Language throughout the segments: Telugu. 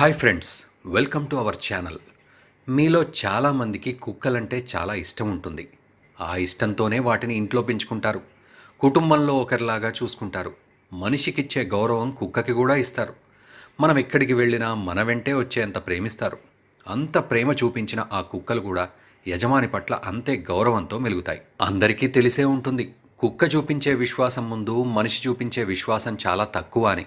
Hi friends welcome to our channel. మీలో చాలామందికి కుక్కలంటే చాలా ఇష్టం ఉంటుంది. ఆ ఇష్టంతోనే వాటిని ఇంట్లో పెంచుకుంటారు. కుటుంబంలో ఒకరిలాగా చూసుకుంటారు. మనిషికిచ్చే గౌరవం కుక్కకి కూడా ఇస్తారు. మనం ఎక్కడికి వెళ్ళినా మన వెంటే వచ్చేంత ప్రేమిస్తారు. అంత ప్రేమ చూపించిన ఆ కుక్కలు కూడా యజమాని పట్ల అంతే గౌరవంతో మెలుగుతాయి. అందరికీ తెలిసే ఉంటుంది. కుక్క చూపించే విశ్వాసం ముందు మనిషి చూపించే విశ్వాసం చాలా తక్కువ అని.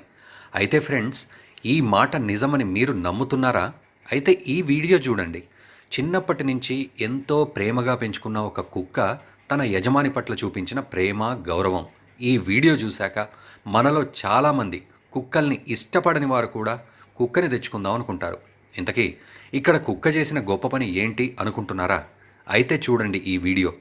అయితే ఫ్రెండ్స్ ఈ మాట నిజమని మీరు నమ్ముతున్నారా? అయితే ఈ వీడియో చూడండి. చిన్నప్పటి నుంచి ఎంతో ప్రేమగా పెంచుకున్న ఒక కుక్క తన యజమాని పట్ల చూపించిన ప్రేమ గౌరవం. ఈ వీడియో చూశాక మనలో చాలామంది కుక్కల్ని ఇష్టపడని వారు కూడా కుక్కని తెచ్చుకుందాం అనుకుంటారు. ఇంతకీ ఇక్కడ కుక్క చేసిన గొప్ప పని ఏంటి అనుకుంటున్నారా? అయితే చూడండి ఈ వీడియో.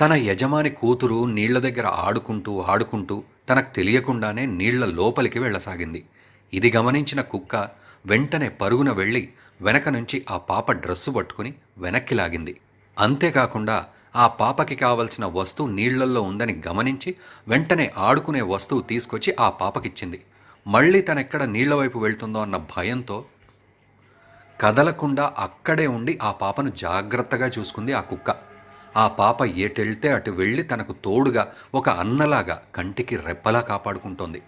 తన యజమాని కూతురు నీళ్ళ దగ్గర ఆడుకుంటూ ఆడుకుంటూ తనకు తెలియకుండానే నీళ్ళ లోపలికి వెళ్ళసాగింది. ఇది గమనించిన కుక్క వెంటనే పరుగున వెళ్ళి వెనక నుంచి ఆ పాప డ్రెస్సు పట్టుకుని వెనక్కి లాగింది. అంతేకాకుండా ఆ పాపకి కావలసిన వస్తువు నీళ్ళల్లో ఉందని గమనించి వెంటనే ఆడుకునే వస్తువు తీసుకొచ్చి ఆ పాపకిచ్చింది. మళ్ళీ తనెక్కడ నీళ్ళ వైపు వెళ్తుందో అన్న భయంతో కదలకుండా అక్కడే ఉండి ఆ పాపను జాగ్రత్తగా చూసుకుంది ఆ కుక్క. ఆ పాప ఎటెళ్తే అటు వెళ్ళి తనకు తోడుగా ఒక అన్నలాగా కంటికి రెప్పలా కాపాడుకుంటోంది.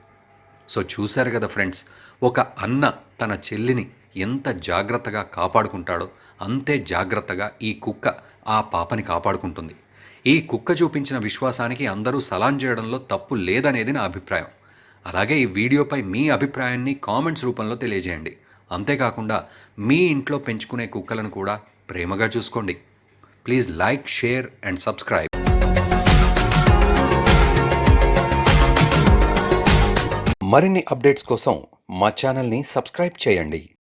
సో చూశారు కదా ఫ్రెండ్స్ ఒక అన్న తన చెల్లిని ఎంత జాగ్రత్తగా కాపాడుకుంటాడో అంతే జాగ్రత్తగా ఈ కుక్క ఆ పాపని కాపాడుకుంటుంది. ఈ కుక్క చూపించిన విశ్వాసానికి అందరూ సలాం చేయడంలో తప్పు లేదనేది నా అభిప్రాయం. అలాగే ఈ వీడియోపై మీ అభిప్రాయాన్ని కామెంట్స్ రూపంలో తెలియజేయండి. అంతేకాకుండా మీ ఇంట్లో పెంచుకునే కుక్కలను కూడా ప్రేమగా చూసుకోండి. Please like share and subscribe. మరిన్ని అప్డేట్స్ కోసం మా ఛానల్ని సబ్స్క్రైబ్ చేయండి.